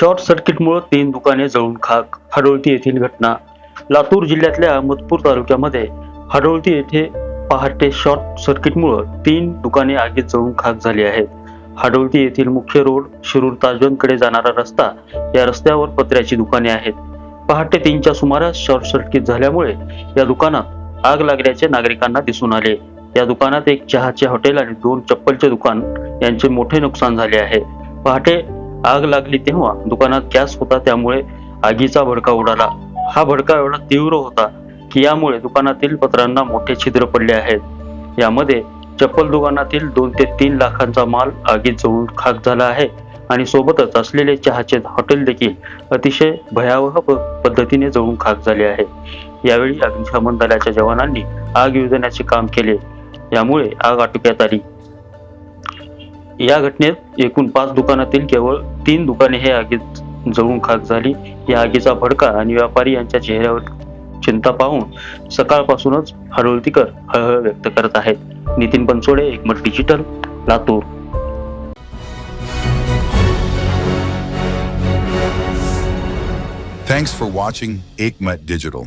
Short सर्किटमुळे तीन दुकाने जळून खाक. हडोळती येथील घटना. लातूर जिल्ह्यातल्या अहमदपूर तालुक्यामध्ये हडोळती येथे पहाटे शॉर्ट सर्किटमुळे तीन दुकाने आगीत जळून खाक झाली आहेत. हडोळती येथील मुख्य रोड शिरूर ताजवनकडे जाणारा रस्ता या रस्त्यावर पत्र्याची दुकाने आहेत. पहाटे तीनच्या सुमारास शॉर्ट सर्किट झाल्यामुळे या दुकानात आग लागल्याचे नागरिकांना दिसून आले. या दुकानात एक चहाचे हॉटेल आणि दोन चप्पलचे दुकान यांचे मोठे नुकसान झाले आहे. पहाटे आग लागली तेव्हा दुकानात गॅस होता त्यामुळे आगीचा भडका उडाला. हा भडका एवढा तीव्र होता की यामुळे दुकानातील पत्रांना मोठे छिद्र पडले आहेत. यामध्ये चप्पल दुकानातील दोन ते तीन लाखांचा माल आगीत जळून खाक झाला आहे आणि सोबतच असलेले चहाचे हॉटेल देखील अतिशय भयावह प- पद्धतीने जळून खाक झाले आहे. यावेळी अग्निशमन दलाच्या जवानांनी आग विजण्याचे काम केले. यामुळे आग आटोक्यात आली. या घटनेत एकूण पाच दुकानातील केवळ तीन दुकाने हे आगीत जळून खाक झाली. या आगीचा भडका आणि व्यापारी यांच्या चेहऱ्यावर चिंता पाहून सकाळपासूनच हळहळतीकर हळहळ व्यक्त करत आहेत. नितीन बनसोडे एकमत digital Latur. Thanks for watching Aikmat Digital.